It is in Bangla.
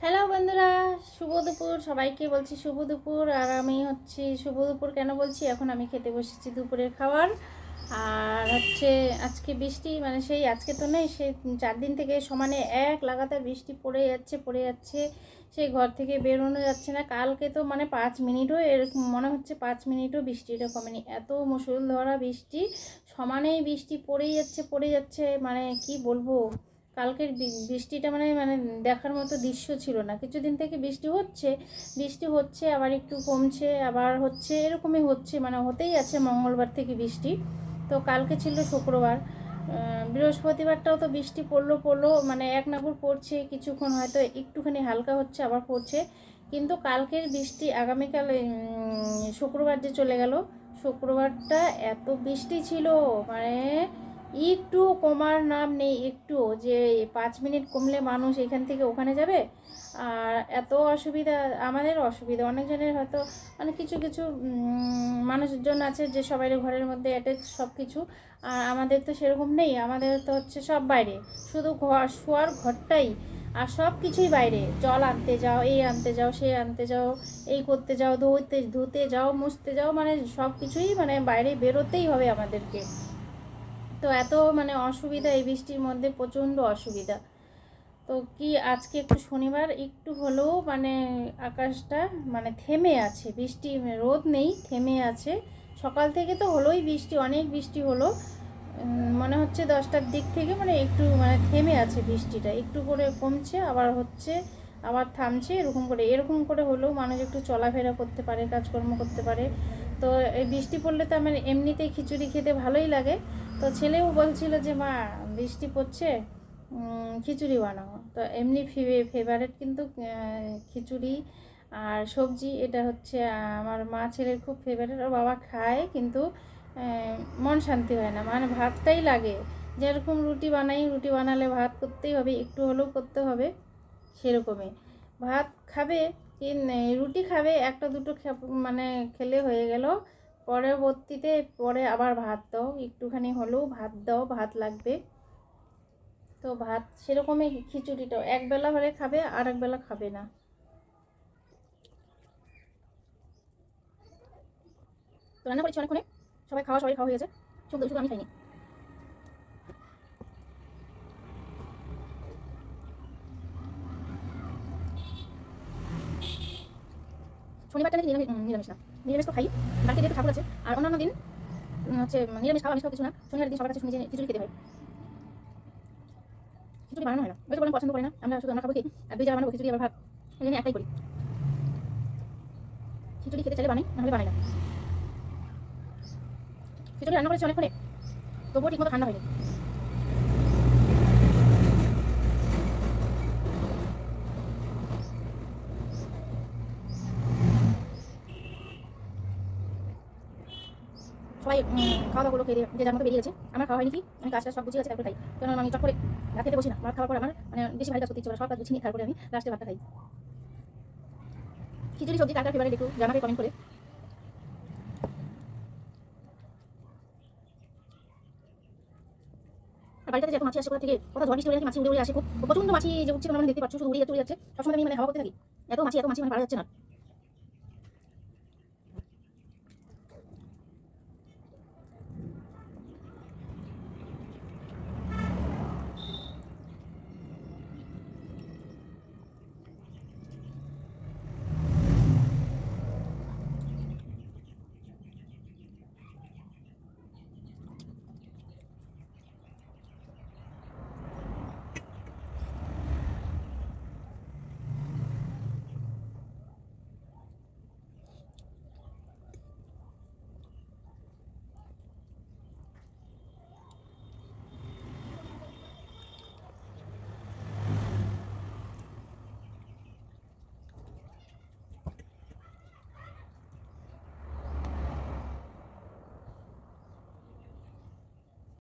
হ্যালো বন্ধুরা। শুভ দুপুর। সবাইকে বলছি শুভ দুপুর। আর আমি হচ্ছি শুভ দুপুর কেন বলছি? এখন আমি খেতে বসেছি দুপুরের খাবার। আর হচ্ছে আজকে বৃষ্টি মানে সেই আজকে তো নেই, সেই চার দিন থেকে সমানে এক লাগাতার বৃষ্টি পড়ে যাচ্ছে পড়ে যাচ্ছে। সেই ঘর থেকে বেরোনো যাচ্ছে না। কালকে তো মানে পাঁচ মিনিটও এরকম, মনে হচ্ছে পাঁচ মিনিটও বৃষ্টি বৃষ্টিটা কমেনি এত মুসুলধরা বৃষ্টি, সমানেই বৃষ্টি পড়েই যাচ্ছে পড়ে যাচ্ছে। মানে কি বলব? কালকের বৃষ্টিটা মানে মানে দেখার মতো দৃশ্য ছিল না। কিছুদিন থেকে বৃষ্টি হচ্ছে বৃষ্টি হচ্ছে, আবার একটু কমছে, আবার হচ্ছে, এরকমই হচ্ছে মানে হতেই আছে মঙ্গলবার থেকে বৃষ্টি। তো কালকে ছিল শুক্রবার বৃহস্পতিবারটাও তো বৃষ্টি পড়ল পড়ল মানে এক নাগুর পড়ছে, কিছুক্ষণ হয়তো একটুখানি হালকা হচ্ছে, আবার পড়ছে। কিন্তু কালকের বৃষ্টি আগামীকাল শুক্রবার যে চলে গেল, শুক্রবারটা এত বৃষ্টি ছিল মানে একটু কমার নাম নেই, একটু যে পাঁচ মিনিট কমলে মানুষ এখান থেকে ওখানে যাবে। আর এত অসুবিধা, আমাদের অসুবিধা। অনেকজনের হয়তো মানে কিছু কিছু মানুষজন আছে যে সবাই ঘরের মধ্যে অ্যাটাচ সব কিছু আর আমাদের তো সেরকম নেই, আমাদের তো হচ্ছে সব বাইরে। শুধু ঘর, শোয়ার ঘরটাই। আর সব কিছুই বাইরে। জল আনতে যাও, এই আনতে যাও, সে আনতে যাও, এই করতে যাও, ধুতে ধুতে যাও, মুছতে যাও মানে সব কিছুই মানে বাইরে বেরোতেই হবে আমাদেরকে। তো এত মানে অসুবিধা, এই বৃষ্টির মধ্যে প্রচণ্ড অসুবিধা। তো কি আজকে একটু শনিবার, একটু হলেও মানে আকাশটা মানে থেমে আছে, বৃষ্টি রোদ নেই, থেমে আছে। সকাল থেকে তো হলোই বৃষ্টি, অনেক বৃষ্টি হলো। মনে হচ্ছে দশটার দিক থেকে মানে একটু মানে থেমে আছে বৃষ্টিটা। একটু করে কমছে, আবার হচ্ছে, আবার থামছে, এরকম করে। এরকম করে হলেও মানুষ একটু চলাফেরা করতে পারে, কাজকর্ম করতে পারে। তো এই বৃষ্টি পড়লে তো আমার এমনিতেই খিচুড়ি খেতে ভালোই লাগে। তো ছেলেও বলছিল যে, মা, বৃষ্টি পড়ছে খিচুড়ি বানাও। তো এমনি ফেভারেট কিন্তু খিচুড়ি আর সবজি। এটা হচ্ছে আমার মা ছেলের খুব ফেভারেট। আর বাবা খায় কিন্তু মন শান্তি হয় না। মানে ভাতটাই লাগে। যেরকম রুটি বানাই, রুটি বানালে ভাত করতেই হবে, একটু হলেও করতে হবে, সেরকমই। ভাত খাবে রুটি খাবে, একটা দুটো মানে খেলে হয়ে গেল। পরবর্তীতে পরে আবার ভাত দাও, একটুখানি হলেও ভাত দাও, ভাত লাগবে। তো ভাত সেরকমই খিচুড়িটাও একবেলা হলে খাবে, আর একবেলা খাবে না। তো রান্না করেছি অনেকক্ষণে, সবাই খাওয়া সবাই খাওয়া হয়ে গেছে শুধু শুধু আমি খাইনি। শনিবারটা নাকি নিরামিষ নিরামিষ না। নিরামিষ তো খাই বাকি যেহেতু ঠাকুর আছে, আর অন্যান্য দিন হচ্ছে নিরামিষ খাওয়া খাওয়া কিছু না, শনিবার দিন সবার কাছে শুনি যে খিচুড়ি খেতে হয়। খিচুড়ি বানানো হয় না। ওই বললাম, পছন্দ করে না, আমরা শুধু আমরা খাব কি আর বানাবো খিচুড়ি, আবার ভাত ওই করি। খিচুড়ি খেতে চাইলে বানাই নাহলে বানাই না। খিচুড়ি রান্না করেছি অনেকক্ষণে, তবুও ঠিক মতো ঠান্ডা হয়নি। সবাই খাওয়া দাওয়া খেয়ে যে যার মতো বেরিয়ে গেছে আমার খাওয়া হয়নি কি? আমি কাজটা সব বুঝিয়ে আছে তারপরে খাই কারণ আমি চট করে রাত খেতে বসি না। ভাত খাওয়ার পর আমার মানে বেশি ভারী কাজ করতে ইচ্ছে সব কাজ গুছিয়ে তারপরে আমি লাস্টে ভাতটা খাই। খিচুড়ি, সবজি, কার কার ফেভারিট একটু জানাবে কমেন্ট করে। বাড়িতে যে এত মাছি আসে কোথা থেকে? কোথাও ঝড় বৃষ্টি হলে মাছি উড়ে উড়ে আসে খুব? প্রচণ্ড মাছি যে উঠছে মানে দেখতে পাচ্ছ, শুধু উড়ে যাচ্ছে উড়ে যাচ্ছে। সবসময় আমি মানে হাওয়া করতে থাকি। এত মাছি এত মাছি মানে পারা যাচ্ছে না।